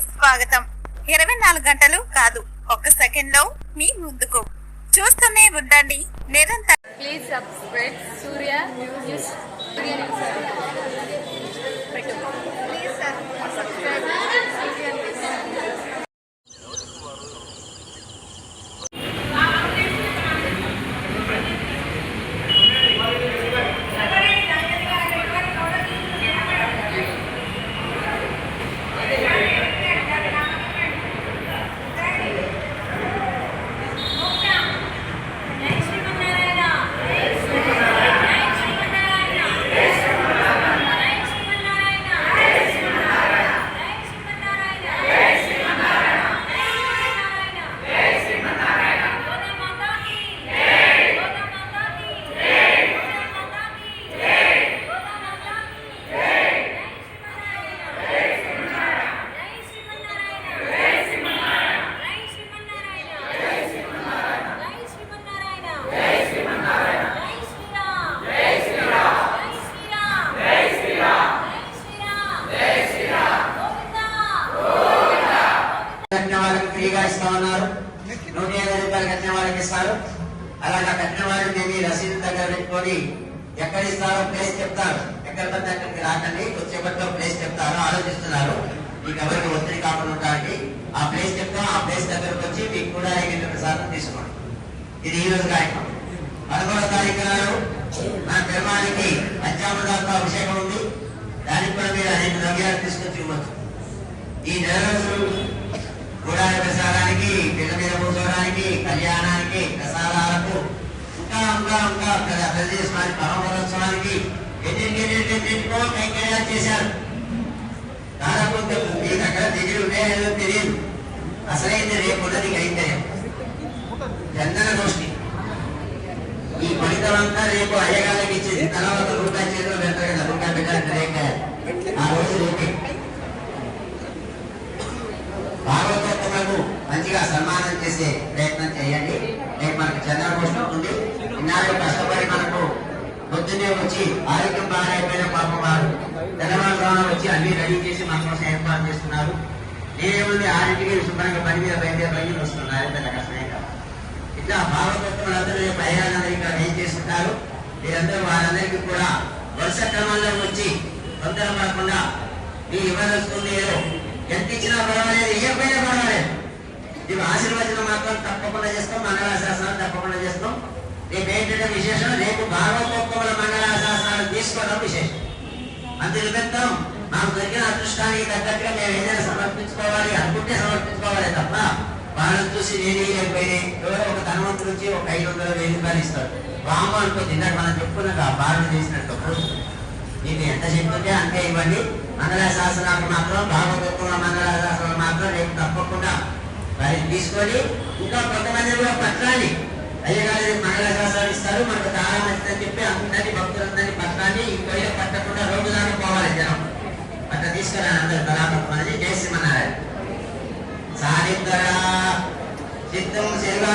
స్వాగతం. ఇరవై నాలుగు గంటలు కాదు ఒక్క సెకండ్లో మీ ముందుకు. చూస్తూనే ఉండండి. నిరంతరం please subscribe Surya news Surya news దగ్గర ఎక్కడ ఇస్తారో ప్లేస్ చెప్తారు. ఎక్కడ పడితే అక్కడికి రాకండి. వచ్చేపట్లో ప్లేస్ చెప్తారు ఆలోచిస్తున్నారు. మీకు ఎవరికి ఒత్తిడి కాకుండా ఉండడానికి ఆ ప్లేస్ చెప్తాం. ఆ ప్లేస్ దగ్గరకు వచ్చి మీకు కూడా ఐదు సార్లు తీసుకోండి. ఇది ఈ రోజు కార్యక్రమం. పదకొండవ తారీఖు నాడు నా ధర్మానికి పంచామృతాలతో అభిషేకం ఉంది. దానికి కూడా మీరు అనేక ద్రవ్యాలు తీసుకొచ్చి ఇవ్వచ్చు. ఈ నెల రోజులు గుడారి ప్రసారానికి పిల్ల మీద కూర్చోవడానికి కళ్యాణానికి ప్రసాదాలకు ఇంకా ఇంకా ఇంకా ప్రదేశానికి పరమపరోత్సవానికి దగ్గర ఉన్నాయో తెలియదు. అసలైంది రేపు ఉన్నది కైంకర్యం చందన గోష్ఠి ఈ ఫలితమంతా రేపు అయ్యగారికి తర్వాత రూపాయి చేతిలో పెడతారు కదా రూపాయి పెట్టాలంటే ఆ రోజు రేపే. మంచిగా సన్మానం చేసే ప్రయత్నం చేయండి. ఇన్నాళ్ళు కష్టపడి మనకు పొద్దునే వచ్చి ఆరోగ్యం బాగాలేకపోయిన పాపం వారు తెల్లవారుజామున వచ్చి అన్ని రెడీ చేసి మన కోసం ఏర్పాటు చేస్తున్నారు నేనేముంది ఆరింటికి శుభ్రంగా పని మీద బయలుదేరి బయలు వస్తున్నారు పెద్ద కష్టమే కాదు ఇట్లా భాగవతోత్తములందరూ ప్రయాణాలు ఇక్కడ ఏం చేస్తున్నారు మీరందరూ వారందరికీ కూడా వరుస క్రమంలో వచ్చి తొందర పడకుండా మీ ఇవ్వదలుచుకుంది ఏదో ఎంత ఇచ్చినా పర్వాలేదు ఇవ్వకపోయినా పర్వాలేదు. మేము ఆశీర్వచనం మాత్రం తప్పకుండా చేస్తాం మంగళాశాసనాలు తప్పకుండా చేస్తాం. రేపు ఏంటంటే విశేషం? రేపు భాగవతోత్తముల మంగళాశాసనాలు తీసుకోవడం విశేషం. అందు నిమిత్తం మాకు దొరికిన అదృష్టానికి తగ్గట్టుగా మేము ఏదైనా సమర్పించుకోవాలి అనుకుంటే సమర్పించుకోవాలి తప్ప వాళ్ళని చూసి నేను లేకపోయినా ఎవరో ఒక ధనవంతుడు వచ్చి ఒక ఐదు వందల వెయ్యి రూపాయలు ఇస్తారు రాము అనుకో ఇందాక మనం చెప్పుకున్నాక ఆ బాగా చేసినట్టు మీకు ఎంత చెప్తుంటే అంతే ఇవ్వండి. మంగళ శాసనాలు మాత్రం భాగవతంలో మంగళ శాసనాలు మాత్రం రేపు తప్పకుండా వారిని తీసుకొని ఇంకా కొంతమంది కూడా పత్రాన్ని అయ్యగారు చేస్తారు. మనకు దానం మంచిదని చెప్పి అందరినీ భక్తులందరినీ పత్రాన్ని ఇంకా పట్టకుండా రోడ్డు దాకా పోవాలి జనం. అట్లా తీసుకురాని అందరు బలాపత్మని జయ సింహనారాయణ సాధిద్దరా చిత్తం శివా